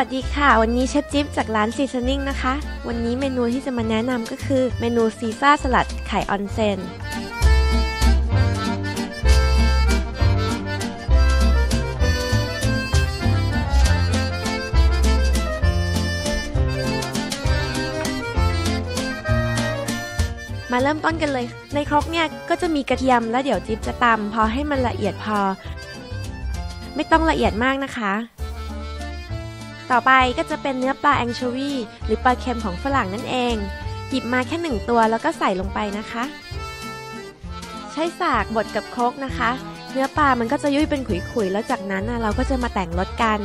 สวัสดีค่ะ วันนี้เชฟจิ๊บจากร้านซีซันนิ่งนะคะ วันนี้เมนูที่จะมาแนะนำก็คือเมนูซีซ่าสลัดไข่ออนเซนมาเริ่มต้นกันเลย ในครกเนี่ยก็จะมีกระเทียมแล้วเดี๋ยวจิ๊บจะตำพอให้มันละเอียดพอ ไม่ต้องละเอียดมากนะคะ ต่อไปก็จะเป็นเนื้อปลาแองโชวีหรือปลาเค็มของฝรั่งนั่นเอง หยิบมาแค่หนึ่งตัวแล้วก็ใส่ลงไปนะคะ ใช้สากบดกับโครกนะคะ เนื้อปลามันก็จะยุ่ยเป็นขุยๆ แล้วจากนั้นเราก็จะมาแต่งรสกัน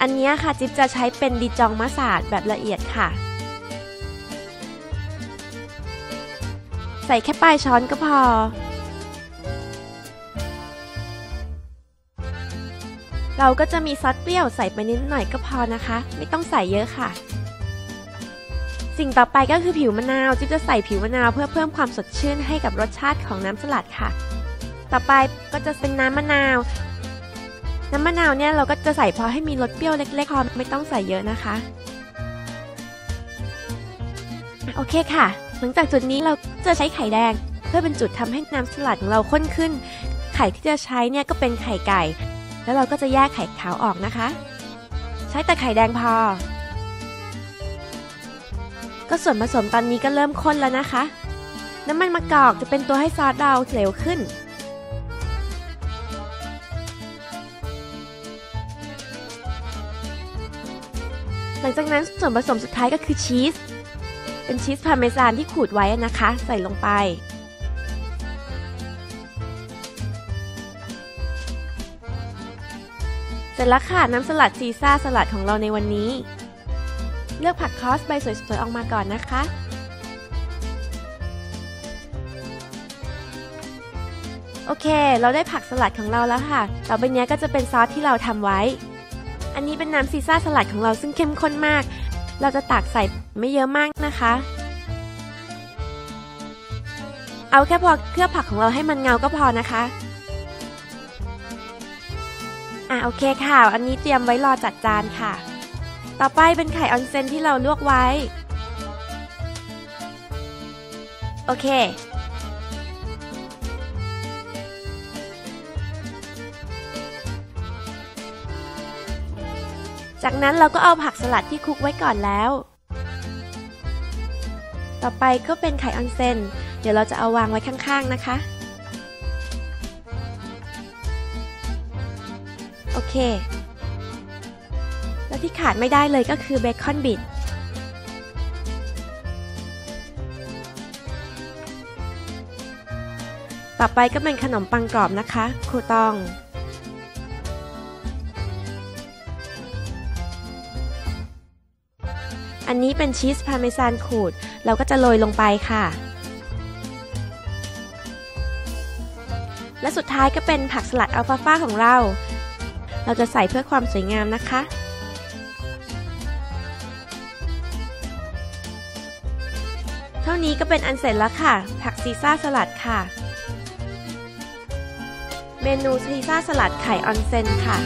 อันนี้ค่ะจิ๊บจะใช้เป็นดิจองมะสาดแบบละเอียดค่ะ ใส่แค่ปลายช้อนก็พอ เราก็จะมีซอสเปรี้ยวใส่ไปนิดหน่อยก็พอนะคะ ไม่ต้องใส่เยอะค่ะ สิ่งต่อไปก็คือผิวมะนาวจิ๊บจะใส่ผิวมะนาวเพื่อเพิ่มความสดชื่นให้กับรสชาติของน้ำสลัดค่ะ ต่อไปก็จะเป็นน้ำมะนาว น้ำมะนาวเนี่ยเราก็จะใส่พอให้มีรสเปรี้ยวเล็กๆพอไม่ต้องใส่เยอะนะคะโอเคค่ะ หลังจากจุดนี้เราจะใช้ไข่แดง เพื่อเป็นจุดทำให้น้ำสลัดของเราข้นขึ้น ไข่ที่จะใช้เนี่ยก็เป็นไข่ไก่ แล้วเราก็จะแยกไข่ขาวออกนะคะ ใช้แต่ไข่แดงพอ ก็ส่วนผสมตอนนี้ก็เริ่มข้นแล้วนะคะ น้ำมันมะกอกจะเป็นตัวให้ซอสเราเหลวขึ้น หลังจากนั้นส่วนผสมสุดท้ายก็คือชีส เป็นชีสพาร์เมซานที่ขูดไว้นะคะ ใส่ลงไป เสร็จแล้วค่ะน้ำสลัดซีซ่าสลัดของเราในวันนี้ เลือกผักคอสใบสวยๆออกมาก่อนนะคะ โอเค เราได้ผักสลัดของเราแล้วค่ะ ต่อไปนี้ก็จะเป็นซอสที่เราทำไว้ อันนี้เป็นน้ำซีซ่าสลัดของเราซึ่งเข้มข้นมาก เราจะตักใส่ไม่เยอะมากนะคะ เอาแค่พอเคลือบผักของเราให้มันเงาก็พอนะคะ อะโอเคค่ะ อันนี้เตรียมไว้รอจัดจานค่ะ ต่อไปเป็นไข่ออนเซนที่เราลวกไว้ โอเค จากนั้นเราก็เอาผักสลัดที่คลุกไว้ก่อนแล้ว ต่อไปก็เป็นไข่ออนเซน เดี๋ยวเราจะเอาวางไว้ข้างๆนะคะ โอเค แล้วที่ขาดไม่ได้เลยก็คือเบคอนบิด ต่อไปก็เป็นขนมปังกรอบนะคะครูตองอันนี้เป็นชีสพาเมซานขูด เราก็จะโรยลงไปค่ะ และสุดท้ายก็เป็นผักสลัดอัลฟาฟาของเรา เราจะใส่เพื่อความสวยงามนะคะ เท่านี้ก็เป็นอันเสร็จแล้วค่ะ ผักซีซ่าสลัดค่ะ เมนูซีซ่าสลัดไข่ออนเซนค่ะ